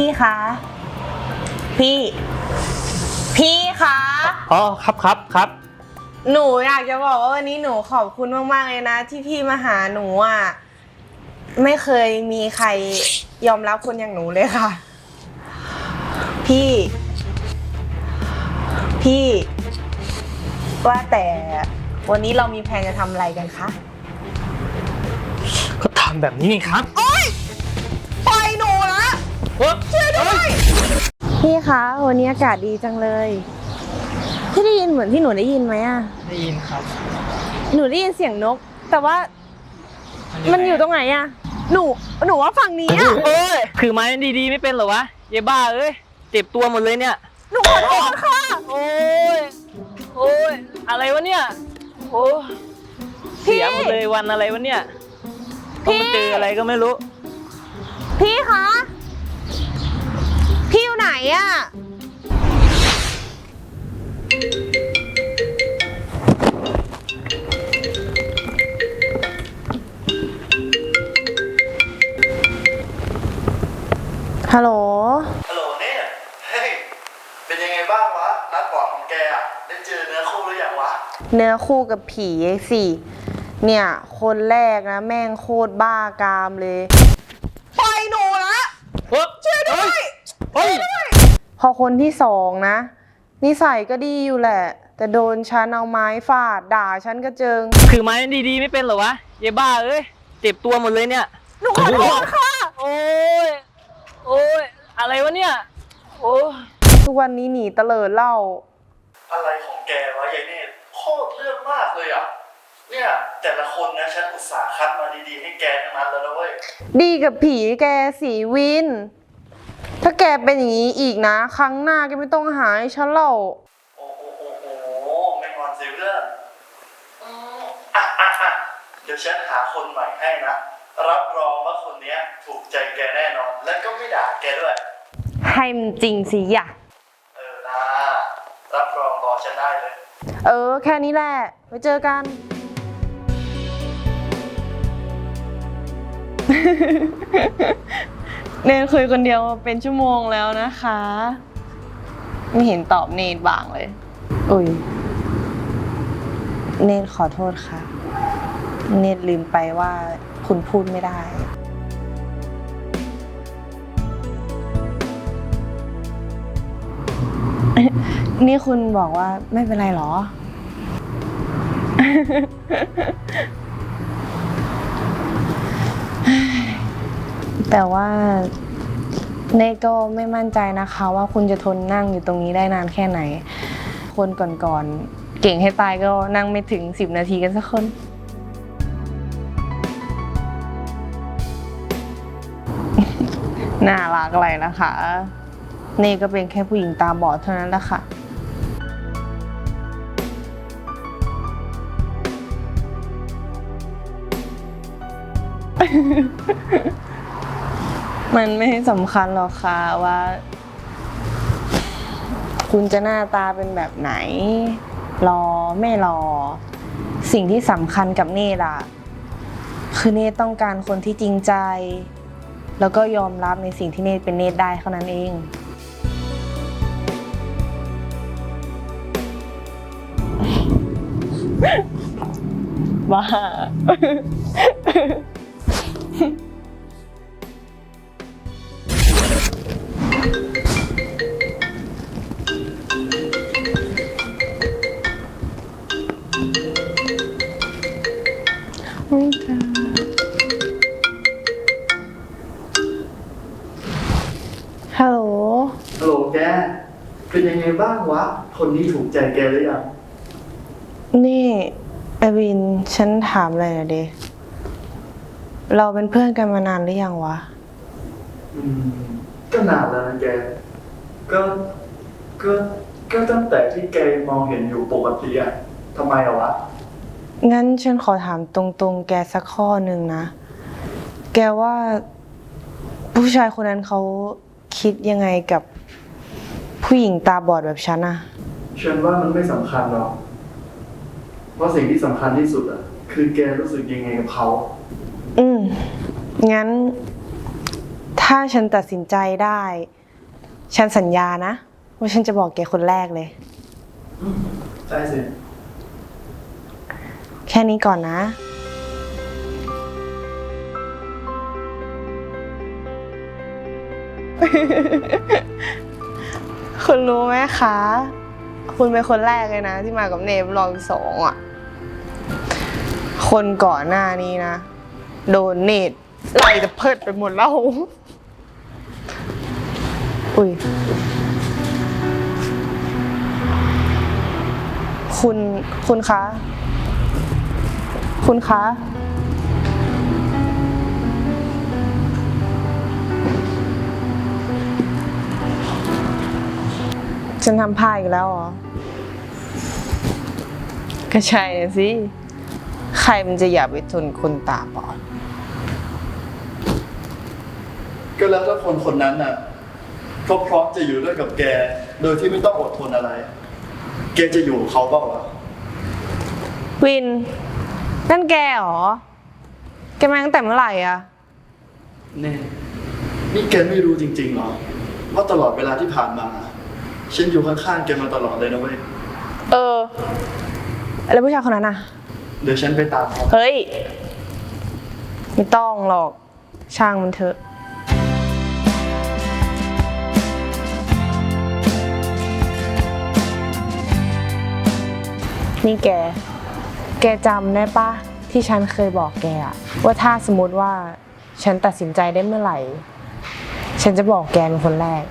พี่คะ พี่ พี่คะ อ๋อครับครับครับหนูอยากจะบอกว่าวันนี้หนูขอบคุณมากๆเลยนะ ที่พี่มาหาหนูอะไม่เคยมีใครยอมรับคนอย่างหนูเลยค่ะ พี่ พี่ ว่าแต่วันนี้เรามีแผนจะทำอะไรกันคะ ก็ทำแบบนี้นี่ครับ โอ๊ ช่วยด้วยพี่คะวันนี้อากาศดีจังเลยพี่ได้ยินเหมือนที่หนูได้ยินไหมอะได้ยินครับหนูได้ยินเสียงนก แต่ว่ามันอยู่ตรงไหนอะหนูหนูว่าฝั่งนี้อะเอ้ยคือไม้ดีๆไม่เป็นเหรอวะเยบ้าเอ้ยเจ็บตัวหมดเลยเนี่ย หนูขอโทษค่ะโอ้ยโอ้ยอะไรวะเนี่ยโอ้ยเสียหมดเลยวันอะไรวะเนี่ยต้องมาเจออะไรก็ไม่รู้ พี่คะพี่ อยู่ไหนอะฮัลโหล ฮัลโหลเนี่ย เฮ้ย เป็นยังไงบ้างวะ นัดบอร์ดของแกอะได้เจอเนื้อคู่หรือยังวะ เนื้อคู่กับผีสิเนี่ย คนแรกนะ แม่งโคตรบ้ากามเลยปล่อยหนูนะช่วยด้วย เฮ้ย พอคนที่สองนะ นิสัยก็ดีอยู่แหละ แต่โดนฉันเอาไม้ฟาดด่าฉันก็เจิง คือไม้ดีๆไม่เป็นเหรอวะเยบ้าเอ้ยเจ็บตัวหมดเลยเนี่ยหนูขอโทษค่ะ โอ้ยโอ้ยอะไรวะเนี่ย โอ้ยทุกวันนี้หนีเตลิดเหล่า อะไรของแกวะยายเนตรโคตรเรื่องมากเลยอะ เนี่ยแต่ละคนนะฉันอุตส่าห์คัดมาดีๆให้แกทั้งนั้นแล้วนะเว้ย ดีกับผีแกสีวินถ้า แกเป็นอย่างนี้อีกนะ ครั้งหน้าแกไม่ต้องหาให้ฉันเล่าโอ้โอ้โอ้โอ้ไม่งอนสิเพื่อนอืมอะอะอะเดี๋ยวฉันหาคนใหม่ให้นะ รับรองว่าคนเนี้ยถูกใจแกแน่นอน และก็ไม่ด่าแกด้วย ให้มันจริงสิอย่ะ เออนะรับรองรอฉันได้เลย เออ แค่นี้แหละ ไว้เจอกัน เนนคุยคนเดียวมาเป็นชั่วโมงแล้วนะคะ ไม่เห็นตอบเนนบางเลย อุ้ย เนนขอโทษค่ะ เนนลืมไปว่าคุณพูดไม่ได้ นี่คุณบอกว่าไม่เป็นไรเหรอ แต่ว่าเนก็ไม่มั่นใจนะคะ ว่าคุณจะทนนั่งอยู่ตรงนี้ได้นานแค่ไหน คนก่อนๆ เก่งให้ตายก็นั่งไม่ถึงสิบนาทีกันสักคน น่ารักอะไรนะคะ เน่ก็เป็นแค่ผู้หญิงตาบอดเท่านั้นแหละค่ะ มันไม่สำคัญหรอกค่ะว่า คุณจะหน้าตาเป็นแบบไหน รอไม่รอ สิ่งที่สำคัญกับเน่ล่ะ คือเน่ต้องการคนที่จริงใจ แล้วก็ยอมรับในสิ่งที่เนตเป็นเนตได้เท่านั้นเองบ้า ฮัลโหล ฮัลโหลแก เป็นยังไงบ้างวะ คนนี้ถูกใจแกหรือยัง นี่ไอวิน ฉันถามอะไรหน่อยดิ เราเป็นเพื่อนกันมานานหรือยังวะ อืม ก็นานแล้วนะแก ก็ ก็ ก็ตั้งแต่ที่แกมองเห็นอยู่ปกติอะทำไมอะวะ งั้นฉันขอถามตรงๆ แกสักข้อหนึ่งนะ แกว่า ผู้ชายคนนั้นเขาคิดยังไงกับผู้หญิงตาบอดแบบฉันอะฉันว่ามันไม่สำคัญหรอก เพราะสิ่งที่สำคัญที่สุดอะคือแกรู้สึกยังไงกับเขา อืม งั้น ถถ้าฉันตัดสินใจได้ ฉันสัญญานะ ว่าฉันจะบอกแกคนแรกเลย ใช่สิ แค่นี้ก่อนนะ คุณรู้ไหมคะ คุณเป็นคนแรกเลยนะ ที่มากับเนมรอบสองอะ คนก่อนหน้านี้นะ โดนเนตไล่ตะเพิดไปหมดแล้วุย คุณคุณคะ คุณคะ ฉันทำพลาดอีกแล้วเหรอ ก็ใช่นะสิ ใครมันจะอยากไปทนคนตาบอด ก็แล้วถ้าคนคนนั้นน่ะ เขาพร้อมจะอยู่ด้วยกับแก โดยที่ไม่ต้องอดทนอะไร แกจะอยู่กับเขาเปล่าวะวิน นั่นแกเหรอ แกมาตั้งแต่เมื่อไหร่อะนี่นี่แกไม่รู้จริงๆเหรอ ว่าตลอดเวลาที่ผ่านมา ฉันอยู่ข้างๆแกมาตลอดเลยนะเว้ย เออ แล้วผู้ชายคนนั้นอะเดี๋ยวฉันไปตามเขา เฮ้ย ไม่ต้องหรอก ช่างมันเถอะ นี่แก แกจำได้ปะที่ฉันเคยบอกแกอะว่าถ้าสมมติว่าฉันตัดสินใจได้เมื่อไหร่ ฉันจะบอกแกเป็นคนแรก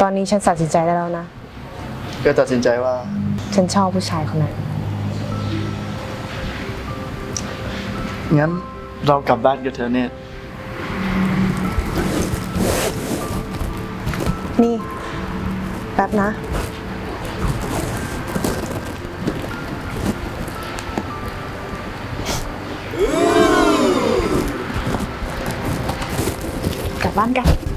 ตอนนี้ฉันตัดสินใจได้แล้วนะแกตัดสินใจว่า ฉันชอบผู้ชายคนนั้น งั้นเรากลับบ้านกันเถอะเนตนี่ แป๊บนะ กลับบ้านกัน